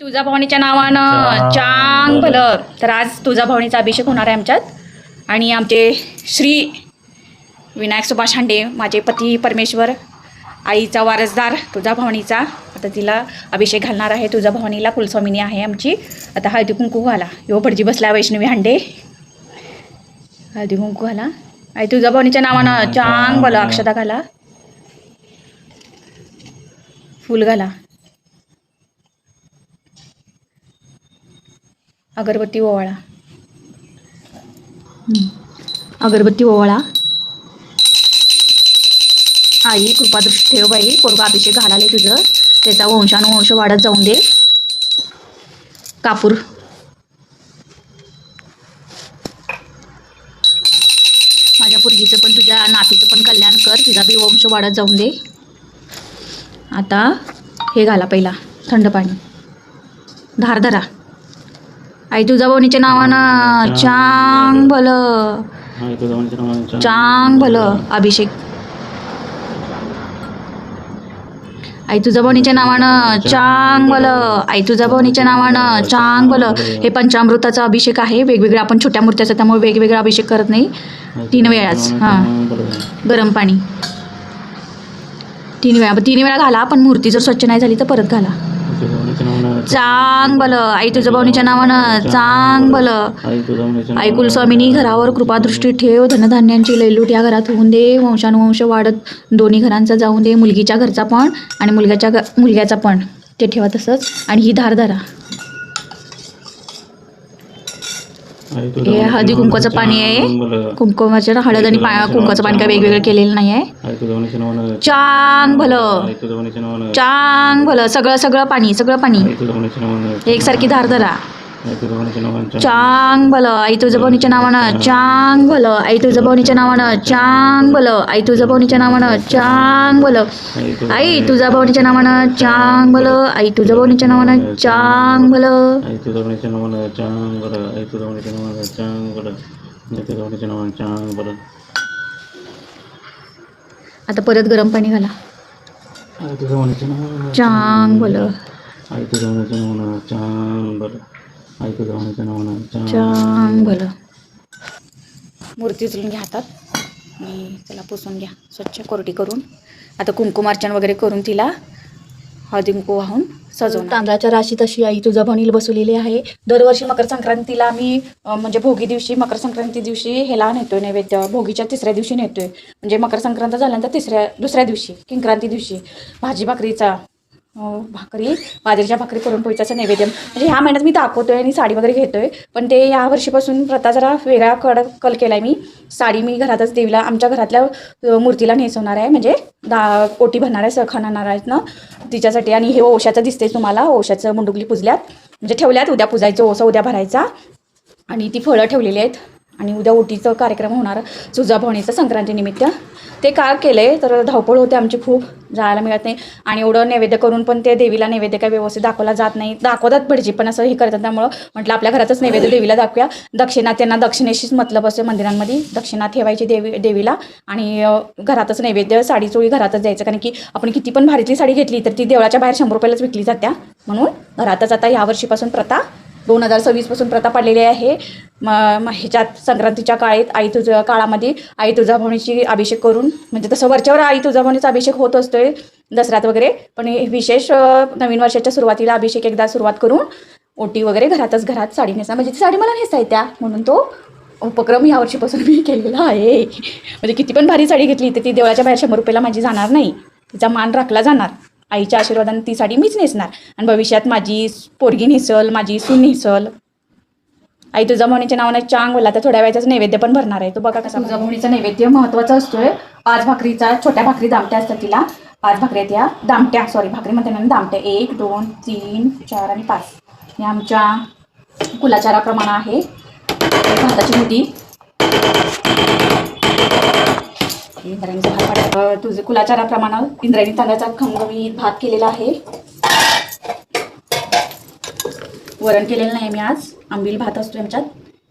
तुझा भवानीच्या नावानं चांग भलं तर आज तुझा भवानीचा अभिषेक होणार आहे आमच्यात. आणि आमचे श्री विनायक सुभाष हांडे माझे पती परमेश्वर आईचा वारसदार तुझा भवानीचा. आता तिला अभिषेक घालणार आहे. तुझा भवानीला कुलस्वामिनी आहे आमची. आता हळदी कुंकू घाला. यो भटजी बसला वैष्णवी हांडे. हळदी कुंकू घाला. आई तुझा भवानीच्या नावानं चांग भलं अक्षता घाला. फुल घाला. अगरबत्ती ओवाळा. अगरबत्ती ओवाळा. आई कृपादृष्टी ठेव बाई. पोरगा अभिषेक घालाले तुझं. त्याचा वंशानुवंश वाढत जाऊन दे. कापूर. माझ्या पोरगीचं पण तुझ्या नातीचं पण कल्याण कर. तिचा बी वंश वाढत जाऊन दे. आता हे घाला पहिला. थंड पाणी. धार धरा. आई तुझा बोनीच्या नावानं चांग भलं. चांग भलं. अभिषेक. आई तुझा बोनीच्या नावानं चांग भलं. आई तुझा बोनीच्या नावानं चांग भलं. हे पंचामृताचा अभिषेक आहे. वेगवेगळ्या आपण छोट्या मूर्त्या असतात त्यामुळे वेगवेगळा अभिषेक करत नाही. तीन वेळाच. हां. गरम पाणी. तीन वेळा. तीन वेळा घाला पण मूर्ती जर स्वच्छ नाही झाली तर परत घाला. चांग भलं. आई तुझ्या भावनीच्या नावानं चांग भलं. आई कुलस्वामिनी घरावर कृपादृष्टी ठेव. धनधान्यांची लैलूट या घरात होऊन दे. वंशानुवंश वाढत दोन्ही घरांचा जाऊन दे. मुलगीच्या घरचा पण आणि मुलग्याच्या मुलग्याचा पण. ते ठेवा तसंच. आणि ही धार धरा हे हळदी कुंकवाचं पाणी आहे. कुंकुमाचं हळद आणि कुंकवाचं पाणी काय वेगवेगळं केलेलं नाही आहे चांग भलं. चांग भलं. सगळं सगळं पाणी सगळं पाणी. एकसारखी धार धरा. चांग भलं आई तुझं भावनीच्या नावानं चांग भलं आई तुझं भावनीच्या नावानं चांग भलं आई तुझं भावनीच्या नावानं चांग भलं. आई तुझ्या भाऊनीच्या नावानं चांग भलं आई तुझ्या भावनीच्या नावानं चांग भलं. आता परत गरम पाणी घाला. चांग भलं. चांग भलं. मूर्ती उचलून घ्या हातात. आणि त्याला पुसून घ्या. स्वच्छ कोरडी करून. आता कुंकुमार्चन वगैरे करून तिला हळदी कुंकू वाहून सजवून तांदळाच्या राशीत अशी आई तुझा बनील बसवलेली आहे. दरवर्षी मकर संक्रांतीला आम्ही म्हणजे भोगी दिवशी मकर संक्रांती दिवशी ह्याला नेतोय नैवेद्य. भोगीच्या तिसऱ्या दिवशी नेतोय. म्हणजे मकर संक्रांत झाल्यानंतर तिसऱ्या दुसऱ्या दिवशी किंक्रांती दिवशी भाजी भाकरीचा भाकरी बाजरीच्या भाकरी करून ठेवायचं नैवेद्य. म्हणजे ह्या महिन्यात मी दाखवतोय आणि साडी वगैरे घेतोय पण ते या वर्षीपासून प्रथा जरा वेगळा कडक कल केलाय मी. साडी मी घरातच देवीला आमच्या घरातल्या मूर्तीला नेसवणार आहे. म्हणजे दा ओटी भरणार आहे सखा आणणार आहेत ना तिच्यासाठी. आणि हे ओशाचं दिसते तुम्हाला ओशाचं मुंडुकली पुजल्यात. म्हणजे ठेवल्यात उद्या पुजायचं ओसा उद्या भरायचा. आणि ती फळं ठेवलेली आहेत. आणि उद्या ओटीचं कार्यक्रम होणार तुळजाभवानीचं संक्रांतीनिमित्त. ते का केले? तर धावपळ होते आमची खूप. जायला मिळत नाही. आणि एवढं नैवेद्य करून पण ते देवीला नैवेद्य काय व्यवस्थित दाखवला जात नाही. दाखवतात भटजी पण असं हे करतात त्यामुळं म्हटलं आपल्या घरातच नैवेद्य देवीला दाखवूया. दक्षिणा त्यांना दक्षिणेशीच मतलब असते मंदिरांमध्ये दक्षिणा ठेवायची देवी देवीला. आणि घरातच नैवेद्य साडी चोळी घरातच द्यायचं. कारण की आपण किती पण भारीतली साडी घेतली तर ती देवळाच्या बाहेर शंभर रुपयालाच विकली जात्या. म्हणून घरातच आता यावर्षीपासून प्रथा दोन हजार सव्वीसपासून प्रथा पडलेली आहे. म ह्याच्यात संक्रांतीच्या काळात आई तुझ्या काळामध्ये आई तुळजाभवानीची अभिषेक करून म्हणजे तसं वरच्यावर आई तुळजाभवानीचा अभिषेक होत असतोय दसऱ्यात वगैरे. पण हे विशेष नवीन वर्षाच्या सुरुवातीला अभिषेक एकदा सुरुवात करून ओटी वगैरे घरातच घरात साडी नेसा. म्हणजे ती साडी मला नेसाय त्या म्हणून तो उपक्रम यावर्षीपासून मी केलेला आहे. म्हणजे किती पण भारी साडी घेतली तर ती देवळाच्या बाहेर शंभर रुपयाला माझी जाणार नाही. तिचा मान राखला जाणार. आईच्या आशीर्वादाने ती साडी मीच नेसणार. आणि भविष्यात माझी पोरगी नेसल माझी सून नेसल. आई तुळजाभवानीच्या नावाने चांग बोला तर थोड्या वेळाचाच नैवेद्य पण भरणार आहे. तो बघा कसा तुळजाभवानीचा नैवेद्य महत्त्वाचा असतोय. पाच भाकरीचा छोट्या भाकरी दामट्या असतात तिला. पाच भाकरी आहेत या. दामट्या सॉरी भाकरी म्हणते ना दामट्या. एक दोन तीन चार आणि पाच. या आमच्या कुलाचाराप्रमाणे आहे. भाताची मुठी कारण भात तुझं इंद्रायणी तांदळाचा खमगमी भात केलेला आहे. वरण केलेलं नाही मी आज. आंबील भात असतो आमच्यात.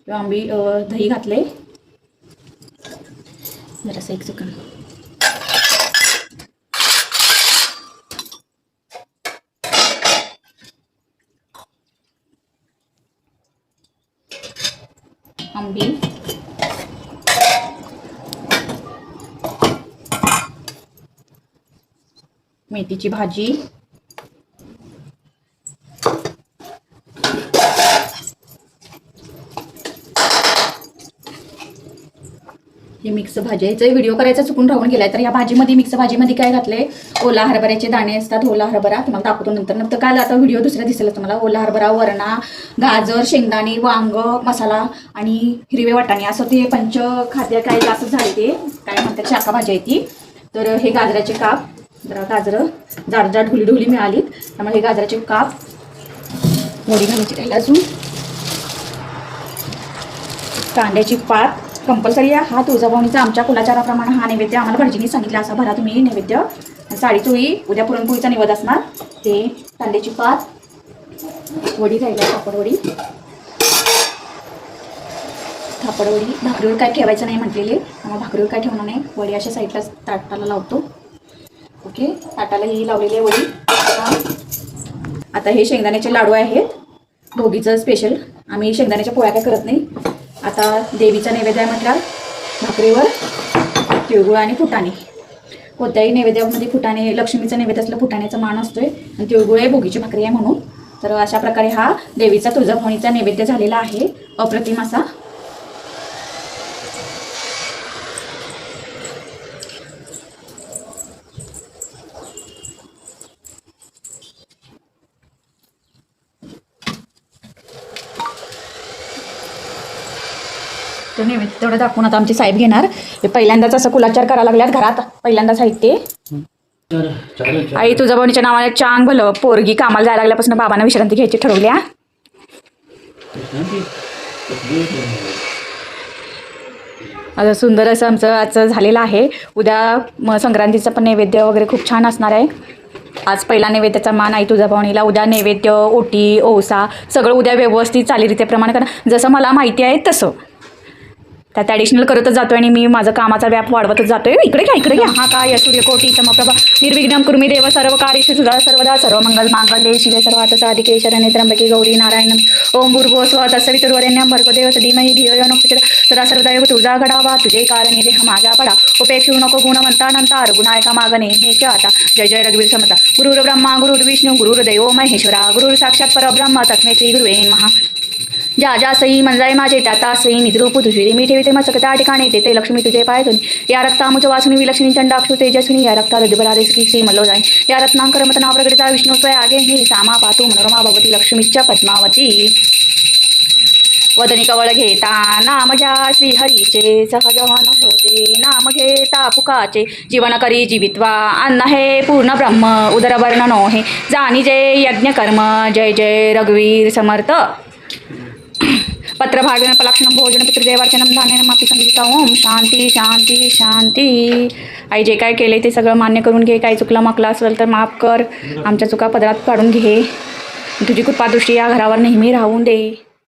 किंवा आंबी दही घातले जरासं एक चिकन आंबील मेथीची भाजी. हे मिक्स भाजी याचा व्हिडिओ करायचा चुकून राहून गेलाय. तर या भाजीमध्ये मिक्स भाजीमध्ये काय घातलंय? ओला हरभऱ्याचे दाणे असतात ओला हरभरा. तुम्हाला दाखवतो नंतर. नंतर काल आता व्हिडिओ दुसऱ्या दिसेल तुम्हाला. ओला हरभरा वरणा गाजर शेंगदाणे वांग मसाला आणि हिरवे वाटाणे. असं ते पंच खाद्य काय असं झाले ते. काय म्हणतात शाखा भाजी आहे ती. तर हे गाजराचे काप. जरा गाजरं जाड जाड ढुली ढुली मिळालीत त्यामुळे हे गाजराचे काप मोडी घालायची राहिला अजून. कांद्याची पात कंपल्सरी हा तुळजाभवानीचा आमच्या कुलाचाराप्रमाणे हा नैवेद्य आम्हाला भटजींनी सांगितलं. असा भरा तुम्ही नैवेद्य. साडी चोळी उद्या पुरणपोळीचा निवद असणार. ते कांद्याची पात वडी राहिल्या थापडवडी थापडवडी भाकरीवर काय ठेवायचं नाही म्हटलेले. आम्हाला भाकरीवर काय ठेवणार नाही. वडी अशा साईडला ताटाला लावतो. ओके ताटाला ही लावलेली आहे वडी. आता- आता हे शेंगदाण्याचे लाडू आहेत. भोगीचं स्पेशल आम्ही शेंगदाण्याच्या पोळ्या काय करत नाही. आता देवीचा नैवेद्य आहे म्हटल्यावर भाकरीवर तिळगुळ आणि फुटाणे. कोणत्याही नैवेद्यामध्ये फुटाणे लक्ष्मीचा नैवेद्य असलं फुटाण्याचा मान असतोय. आणि तिळगुळ आहे भोगीची भाकरी आहे म्हणून. तर अशा प्रकारे हा देवीचा तुळजाभवानीचा नैवेद्य झालेला आहे. अप्रतिम असा तर नैवेद्य तेवढं दाखवून आता आमचे साहेब घेणार. हे पहिल्यांदाच असं कुलाचार करायला लागल्यात घरात. पहिल्यांदा साहित्य. आई तुळजाभवानीच्या नावाने चांग भलं. पोरगी कामाला जायला लागल्यापासून बाबांना विश्रांती घ्यायची ठरवल्या आता सुंदर असं आमचं आजचं झालेलं आहे. उद्या म संक्रांतीचं पण नैवेद्य वगैरे खूप छान असणार आहे. आज पहिला नैवेद्याचा मान आई तुळजाभवानीला उद्या नैवेद्य ओटी ओसा सगळं उद्या व्यवस्थित चालीरीतीप्रमाणे कारण. जसं मला माहिती आहे तसं. त्यात ॲडिशनल करतच जातोय आणि मी माझं कामाचा व्याप वाढवतच जातोय. इकडे घ्या इकडे घ्या. हा काय सूर्यकोटी समप्रभा. निर्विघ्नम कुर्मी देव सर्व कार्येषु सुधा सर्वदा सर्व मंगल मांगल्ये. शिवे सर्वात साधिके शरणे त्र्यंबके गौरी नारायण. ओम भूर्भुव स्व तत्सवितुर्वरेण्यं भर्गदेव धीमहि धियो सदा सर्वदैव तुझा घडावा तुझे कारणे देह माझा पडा. उपेक्षू नको गुणवंता नंतर गुणायका मागणे हे च आता जय जय रघुवीर समता. गुरुर ब्रह्मा गुरुर विष्णू महेश्वरा. गुरुर साक्षात परब्रह्म तस्मे श्री गुरुवे महा ज्या ज्या सई मंजाय माझे त्या त्या सई निद्रूप तुझी मी ठेवते मसक त्या ठिकाणी ते ते लक्ष्मी तुझे पायतून या रक्तामुच वासुनी विलक्षणी चंडाक्षु तेजस्विनी या रक्ता रजबरारे की श्री मल्लो जाई या रत्नांकर मत नाव विष्णू स्वय आगे हे सामा पातू मनोरमा भगवती लक्ष्मीच्या पद्मावती. वदनी कवळ घेता नाम घ्या श्री हरीचे होते. नाम घेता पुकाचे जीवन करी जीवित्वा अन्न हे पूर्ण ब्रह्म उदर वर्णनो हे जाणी जय यज्ञ कर्म जय जय रघुवीर समर्थ. पत्रभागन పలక్షణం భోజన पितृदेवार्चनं धान्यनं मापी संगीता. ओम शांती शांती शांती. आई जे काय केले ते सगळं मान्य करून घे. काही चुकलं माकलं असेल तर माफ कर. आमच्या चुका पदरात काढून घे. तुझी कृपादृष्टी या घरावर नेहमी राहून दे.